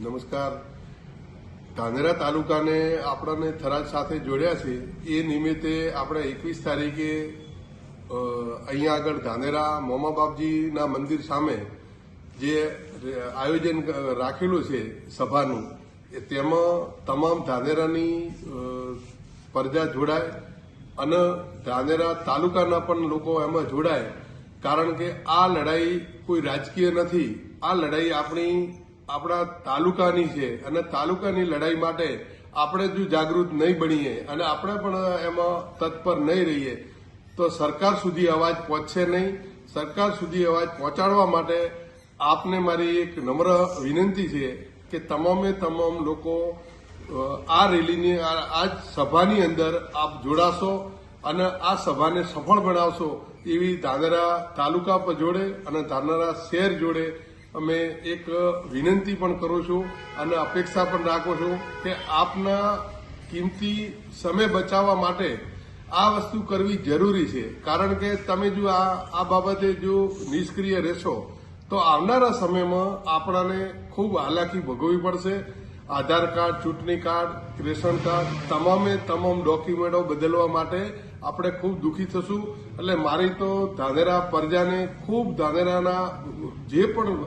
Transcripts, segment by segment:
નમસ્કાર. ધાનેરા તાલુકાને આપણને થરાદ સાથે જોડ્યા છે. એ નિમિત્તે આપણે એકવીસ તારીખે અહીંયા આગળ ધાનેરા મોમા બાપજીના મંદિર સામે જે આયોજન રાખેલું છે સભાનું, એ તેમાં તમામ ધાનેરાની પ્રજા જોડાય અને ધાનેરા તાલુકાના પણ લોકો એમાં જોડાય. કારણ કે આ લડાઈ કોઈ રાજકીય નથી. આ લડાઈ આપણી આપણા તાલુકાની છે અને તાલુકાની લડાઈ માટે આપણે જો જાગૃત નહીં બનીએ અને આપણે પણ એમાં તત્પર નહીં રહીએ, તો સરકાર સુધી અવાજ પહોંચશે નહીં. સરકાર સુધી અવાજ પહોંચાડવા માટે આપને મારી એક નમ્ર વિનંતી છે કે તમામે તમામ લોકો આ રેલીની, આ સભાની અંદર આપ જોડાશો અને આ સભાને સફળ બનાવશો એવી ધાનેરા તાલુકા પર જોડે અને ધાનેરા શહેર જોડે અમે એક વિનંતી પણ કરું છું અને અપેક્ષા પણ રાખું છું કે આપના કિંમતી સમય બચાવવા માટે આ વસ્તુ કરવી જરૂરી છે. કારણ કે તમે જો આ આ બાબતે જો નિષ્ક્રિય રહેશો, તો આવનારા સમયમાં આપણાને ખૂબ હાલાકી ભોગવવી પડશે. આધાર કાર્ડ, ચૂંટણી કાર્ડ, રેશન કાર્ડ, તમામે તમામ ડોક્યુમેન્ટો બદલવા માટે આપણે ખૂબ દુઃખી થશું. એટલે મારી તો ધાનેરા પ્રજાને ખૂબ ધાનેરાના જે પણ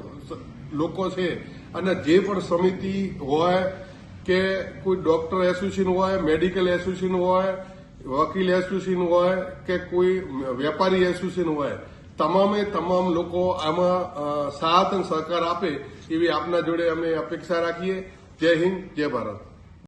લોકો છે અને જે પણ સમિતિ હોય કે કોઈ ડોક્ટર એસોસિએશન હોય, મેડિકલ એસોસિએશન હોય, વકીલ એસોસિએશન હોય કે કોઈ વેપારી એસોસિએશન હોય, તમામે તમામ લોકો આમાં સાથ અને સહકાર આપે એવી આપના જોડે અમે અપેક્ષા રાખીએ. जय हिंद जय भारत